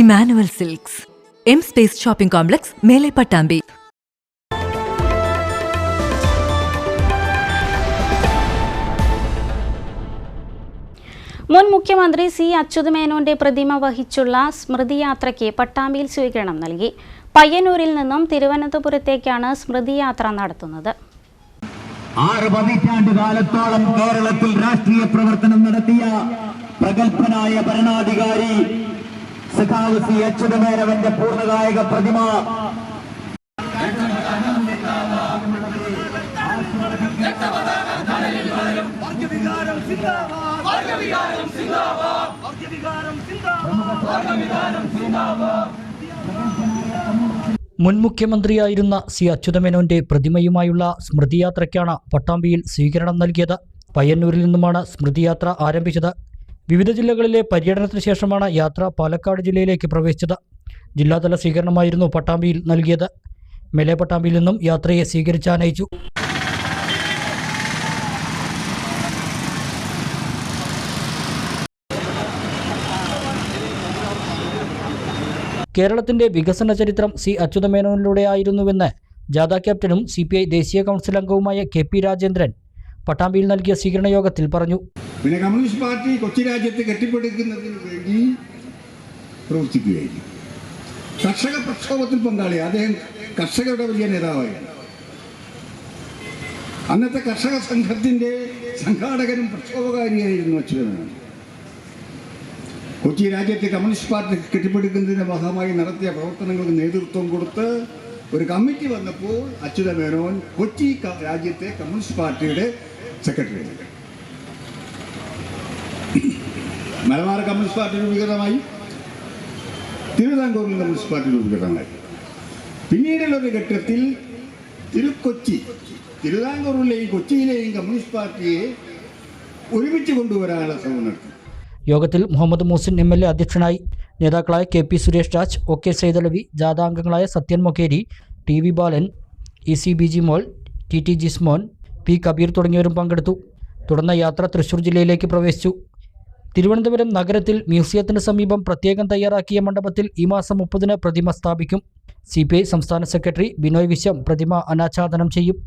Emmanuel silks. M space shopping complex മേലെ പട്ടാമ്പി. മുൻ മുഖ്യമന്ത്രി സി അച്യുതമേനോന്റെ പ്രതിമ വഹിച്ചുള്ള സ്മൃതിയാത്രയ്ക്ക് പട്ടാമ്പിയിൽ സ്വീകരണം നൽകി. പയ്യന്നൂരിൽ നിന്നും തിരുവനന്തപുരത്തേക്കാണ് സ്മൃതിയാത്ര നടത്തുന്നത്. ആറ് പതിറ്റാണ്ട് കാലത്തോളം കേരളത്തിൽ രാഷ്ട്രീയ പ്രവർത്തനം നടത്തിയ പ്രഗത്ഭനായ ഭരണാധികാരി സഖാവ് സി അച്യുതമേനവന്റെ പൂർണകായക പ്രതിമ. മുൻ മുഖ്യമന്ത്രിയായിരുന്ന സി അച്യുതമേനോന്റെ പ്രതിമയുമായുള്ള സ്മൃതിയാത്രയ്ക്കാണ് പട്ടാമ്പിയിൽ സ്വീകരണം നൽകിയത്. പയ്യന്നൂരിൽ നിന്നുമാണ് സ്മൃതിയാത്ര ആരംഭിച്ചത്. വിവിധ ജില്ലകളിലെ പര്യടനത്തിന് ശേഷമാണ് യാത്ര പാലക്കാട് ജില്ലയിലേക്ക് പ്രവേശിച്ചത്. ജില്ലാതല സ്വീകരണമായിരുന്നു പട്ടാമ്പിയിൽ നൽകിയത്. മെലെ പട്ടാമ്പിയിൽ നിന്നും യാത്രയെ സ്വീകരിച്ചാനയിച്ചു. കേരളത്തിന്റെ വികസന ചരിത്രം സി. അച്യുതമേനോനിലൂടെയായിരുന്നുവെന്ന് ജാഥ ക്യാപ്റ്റനും സി. പി. ഐ. ദേശീയ കൗൺസിൽ അംഗവുമായ കെ. പി. രാജേന്ദ്രൻ പട്ടാമ്പിയിൽ നൽകിയ സ്വീകരണ യോഗത്തിൽ പറഞ്ഞു. പിന്നെ കമ്മ്യൂണിസ്റ്റ് പാർട്ടി കൊച്ചി രാജ്യത്ത് കെട്ടിപ്പടുക്കുന്നതിന് വേണ്ടി പ്രവർത്തിക്കുകയായിരുന്നു കർഷക പ്രക്ഷോഭത്തിൽ പങ്കാളി അദ്ദേഹം കർഷകരുടെ വലിയ നേതാവായിരുന്നു അന്നത്തെ കർഷക സംഘത്തിന്റെ സംഘാടകനും പ്രക്ഷോഭകാരിയായിരുന്നു അച്യുതനാണ് കൊച്ചി രാജ്യത്തെ കമ്മ്യൂണിസ്റ്റ് പാർട്ടി കെട്ടിപ്പടുക്കുന്നതിന്റെ ഭാഗമായി നടത്തിയ പ്രവർത്തനങ്ങൾക്ക് നേതൃത്വം കൊടുത്ത് ഒരു കമ്മിറ്റി വന്നപ്പോൾ അച്യുതമേനോൻ കൊച്ചി രാജ്യത്തെ കമ്മ്യൂണിസ്റ്റ് പാർട്ടിയുടെ സെക്രട്ടറി മലബാർ കമ്മ്യൂണിസ്റ്റ് പാർട്ടി രൂപീകൃതമായി. തിരുവിതാംകൂറിൽ കമ്മ്യൂണിസ്റ്റ് പാർട്ടി രൂപീകൃതമായി. പിന്നീടുള്ള ഒരു ഘട്ടത്തിൽ തിരുക്കൊച്ചി തിരുവിതാംകൂറിലെയും കൊച്ചിയിലെയും കമ്മ്യൂണിസ്റ്റ് പാർട്ടിയെ ഒരുമിച്ച് കൊണ്ടുവരാനുള്ള ശ്രമം നടത്തി. യോഗത്തിൽ Muhammad Muhsin M L A അധ്യക്ഷനായി. നേതാക്കളായ K P Suresh Raj O K Saithalavi ജാഥാംഗങ്ങളായ Sathyan Mokeri T V Balan E C Bijimol T T Jismon P Kabeer തുടങ്ങിയവരും പങ്കെടുത്തു. തുടർന്ന് യാത്ര തൃശൂർ ജില്ലയിലേക്ക് പ്രവേശിച്ചു. തിരുവനന്തപുരം നഗരത്തിൽ മ്യൂസിയത്തിന് സമീപം പ്രത്യേകം തയ്യാറാക്കിയ മണ്ഡപത്തിൽ ഈ മാസം മുപ്പതിന് പ്രതിമ സ്ഥാപിക്കും. സി സംസ്ഥാന സെക്രട്ടറി ബിനോയ് വിശ്വം പ്രതിമ അനാച്ഛാദനം ചെയ്യും.